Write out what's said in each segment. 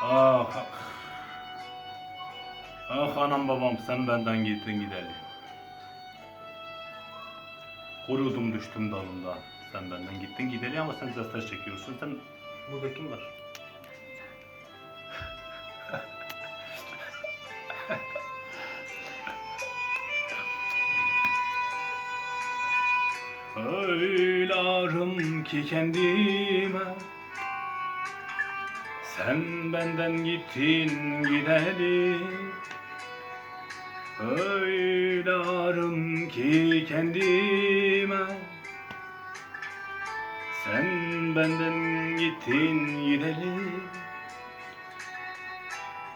Ah, ah. Ah anam babam sen benden gittin gideli. Kuruldum düştüm dalından. Sen benden gittin gideli ama sen sesler çekiyorsun. Sen burada kim var? Söylerim ki kendime Sen benden gittin gideli Söylerim ki kendime. Sen benden gittin gideli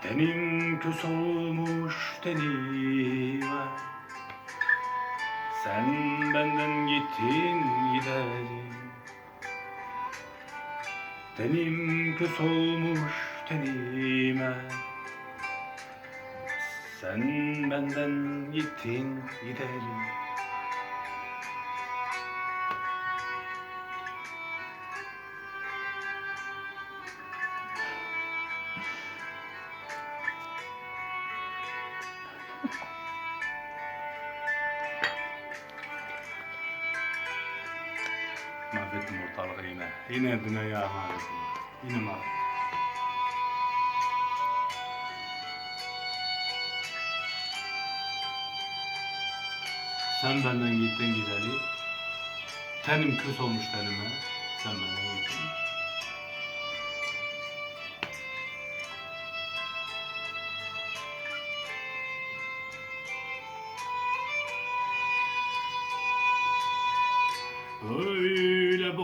Tenim küs olmuş tenime. Sen benden gittin gideri Tenim küs olmuş tenime. Sen benden gittin gideri Mahvettim ortalığı yine. Yine dünyaya mahvettim. Yine mahvettim. Sen benden gittin gideli. Tenim küs olmuş tenime. Sen benden gittin.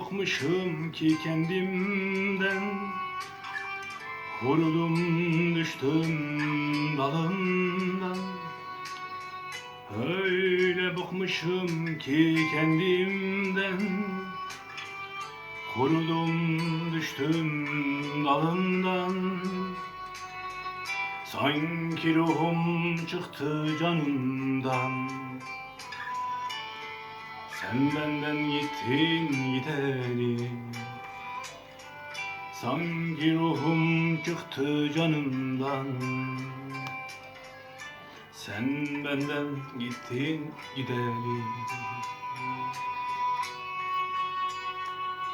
Bıkmışım ki kendimden. Kuruldum düştüm dalından. Öyle bıkmışım ki kendimden. Kuruldum düştüm dalından. Sanki ruhum çıktı canımdan sen benden gittin gideli Sanki ruhum çıktı canımdan. Sen benden gittin gideli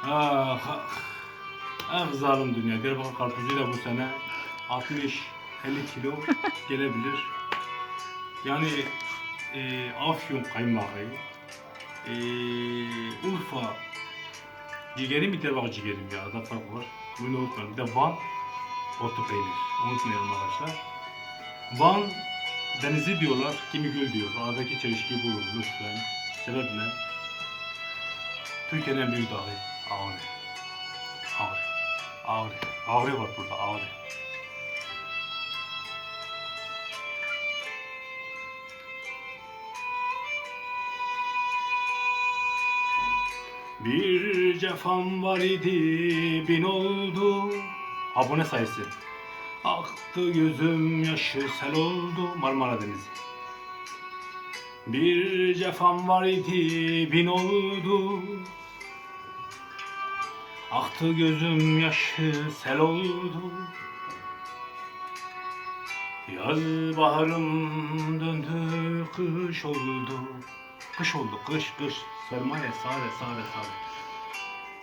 Ah ah Ah zalim dünya. Diyarbakır karpuzu da bu sene 60-50 kilo gelebilir. Yani e, Afyon kaymağı ee, Urfa ciğerim bir de bak ciğerim ya da fark var. Bunu unutmayın. Bir de Van otu peynir. Unutmayalım arkadaşlar. Van denizi diyorlar, kimi göl diyor. Aradaki çelişkiyi bulun lütfen. Sebep ne? Türkiye'nin en büyük dağı Ağrı. Ağrı. Ağrı. Ağrı var burada Ağrı. Bir cefam var idi bin oldu. Abone sayısı? Aktı gözüm yaşı sel oldu. Marmara Denizi. Bir cefam var idi bin oldu. Aktı gözüm yaşı sel oldu. Yaz baharım döndü kış oldu Kış oldu kış kış. Sermaye sare sare sare.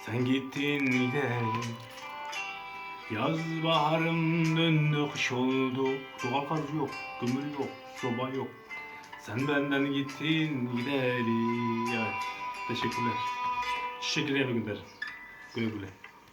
Sen gittin gidelim Yaz baharım döndü kış oldu. Doğal gaz yok, kömür yok, soba yok. Sen benden gittin gidelim Evet, teşekkürler. Çiçekleri eve gönderin Güle güle